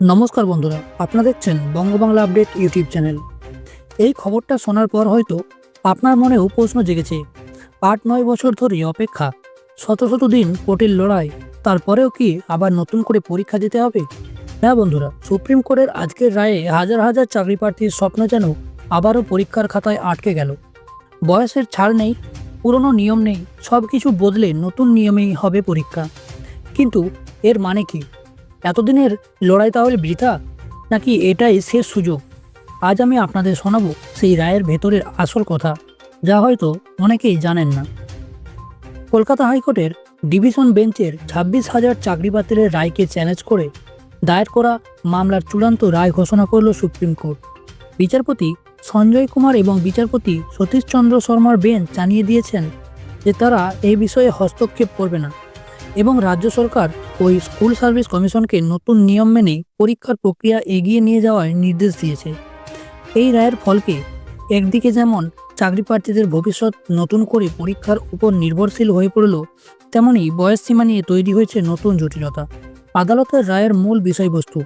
নমস্কার বন্ধুরা, আপনারা দেখছেন বঙ্গবাংলা আপডেট ইউটিউব চ্যানেল। এই খবরটা শোনার পর হয়তো আপনার মনেও প্রশ্ন জেগেছে, আট নয় বছর ধরে অপেক্ষা, শত শত দিন কোর্টের লড়াই, তারপরেও কি আবার নতুন করে পরীক্ষা দিতে হবে? হ্যাঁ বন্ধুরা, সুপ্রিম কোর্টের আজকের রায়ে হাজার হাজার চাকরি প্রার্থীর স্বপ্ন যেন আবারও পরীক্ষার খাতায় আটকে গেল। বয়সের ছাড় নেই, পুরনো নিয়ম নেই সব কিছু বদলে নতুন নিয়মেই হবে পরীক্ষা। কিন্তু এর মানে কি? এতদিনের লড়াই তাহলে বৃথা? নাকি এটাই শেষ সুযোগ? আজ আমি আপনাদের শোনাবো সেই রায়ের ভেতরের আসল কথা, যা হয়তো অনেকেই জানেন না। কলকাতা হাইকোর্টের ডিভিশন বেঞ্চের ছাব্বিশ হাজার চাকরি বাতিলের রায়কে চ্যালেঞ্জ করে দায়ের করা মামলার চূড়ান্ত রায় ঘোষণা করল সুপ্রিম কোর্ট। বিচারপতি সঞ্জয় কুমার এবং বিচারপতি সতীশচন্দ্র শর্মার বেঞ্চ জানিয়ে দিয়েছেন যে তারা এই বিষয়ে হস্তক্ষেপ করবে না। এবং রাজ্য সরকার ওই স্কুল সার্ভিস কমিশনকে নতুন নিয়ম মেনে পরীক্ষার প্রক্রিয়া এগিয়ে নিয়ে যাওয়ার নির্দেশ দিয়েছে। এই রায়ের ফলকে একদিকে যেমন চাকরি প্রার্থীদের ভবিষ্যৎ নতুন করে পরীক্ষার উপর নির্ভরশীল হয়ে পড়ল, তেমনি বয়স সীমা নিয়ে তৈরি হয়েছে নতুন জটিলতা। আদালতের রায়ের মূল বিষয়বস্তু।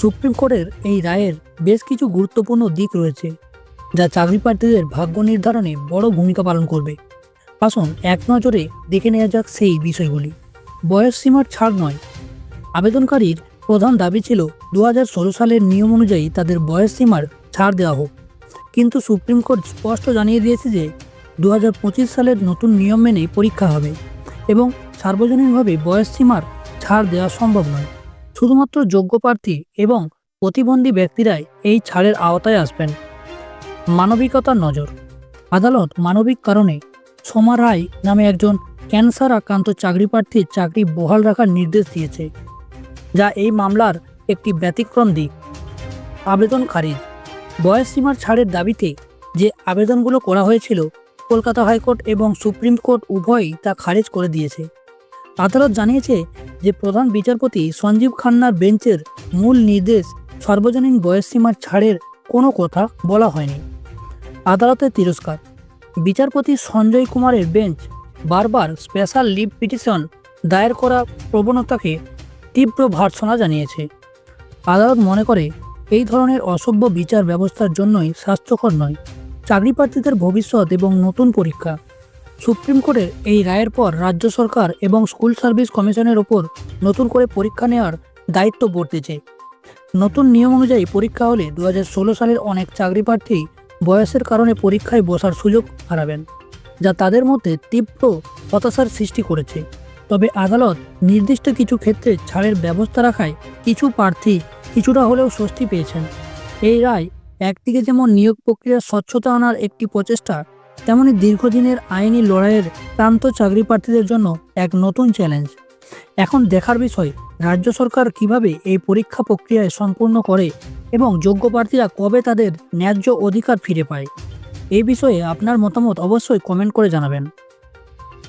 সুপ্রিম কোর্টের এই রায়ের বেশ কিছু গুরুত্বপূর্ণ দিক রয়েছে, যা চাকরি প্রার্থীদের ভাগ্য নির্ধারণে বড় ভূমিকা পালন করবে। আসুন এক নজরে দেখে নেওয়া যাক সেই বিষয়গুলি। বয়স সীমার ছাড় নয়। আবেদনকারীর প্রধান দাবি ছিল দু হাজার ষোলো সালের নিয়ম অনুযায়ী তাদের বয়স সীমার ছাড় দেওয়া হোক। কিন্তু সুপ্রিম কোর্ট স্পষ্ট জানিয়ে দিয়েছে যে দু হাজার পঁচিশ সালের নতুন নিয়ম মেনে পরীক্ষা হবে এবং সার্বজনীনভাবে বয়স সীমার ছাড় দেওয়া সম্ভব নয়। শুধুমাত্র যোগ্য প্রার্থী এবং প্রতিবন্ধী ব্যক্তিরাই এই ছাড়ের আওতায় আসবেন। মানবিকতার নজর। আদালত মানবিক কারণে সোমা রায় নামে একজন ক্যান্সার আক্রান্ত চাকরি প্রার্থীর চাকরি বহাল রাখার নির্দেশ দিয়েছে, যা এই মামলার একটি ব্যতিক্রম দিক। আবেদন খারিজ। বয়স সীমার ছাড়ের দাবিতে যে আবেদনগুলো করা হয়েছিল, কলকাতা হাইকোর্ট এবং সুপ্রিম কোর্ট উভয়ই তা খারিজ করে দিয়েছে। আদালত জানিয়েছে যে প্রধান বিচারপতি সঞ্জীব খান্নার বেঞ্চের মূল নির্দেশ সর্বজনীন বয়স সীমার ছাড়ের কোনো কথা বলা হয়নি। আদালতের তিরস্কার। বিচারপতি সঞ্জয় কুমারের বেঞ্চ বারবার স্পেশাল লিভ পিটিশন দায়ের করা প্রবণতাকে তীব্র ভর্ৎসনা জানিয়েছে। আদালত মনে করে, এই ধরনের অসভ্য বিচার ব্যবস্থার জন্যই স্বাস্থ্যকর নয়, চাকরি প্রার্থীদের ভবিষ্যৎ এবং নতুন পরীক্ষা। সুপ্রিম কোর্টের এই রায়ের পর রাজ্য সরকার এবং স্কুল সার্ভিস কমিশনের ওপর নতুন করে পরীক্ষা নেওয়ার দায়িত্ব বর্তেছে। নতুন নিয়ম অনুযায়ী পরীক্ষা হলে দু হাজার ষোলো সালের অনেক চাকরি প্রার্থী বয়সের কারণে পরীক্ষায় বসার সুযোগ হারাবেন। যা তাদের মধ্যে তীব্র হতাশার সৃষ্টি করেছে। তবে আদালত নির্দিষ্ট কিছু ক্ষেত্রে ছাড়ের ব্যবস্থা রাখায় কিছু প্রার্থী কিছুটা হলেও স্বস্তি পেয়েছেন। এই রায় একদিকে যেমন নিয়োগ প্রক্রিয়ার স্বচ্ছতা আনার একটি প্রচেষ্টা, তেমনি দীর্ঘদিনের আইনি লড়াইয়ের প্রান্ত চাকরি প্রার্থীদের জন্য এক নতুন চ্যালেঞ্জ। এখন দেখার বিষয়, রাজ্য সরকার কীভাবে এই পরীক্ষা প্রক্রিয়ায় সম্পূর্ণ করে এবং যোগ্য প্রার্থীরা কবে তাদের ন্যায্য অধিকার ফিরে পায়। এই বিষয়ে আপনার মতামত অবশ্যই কমেন্ট করে জানাবেন।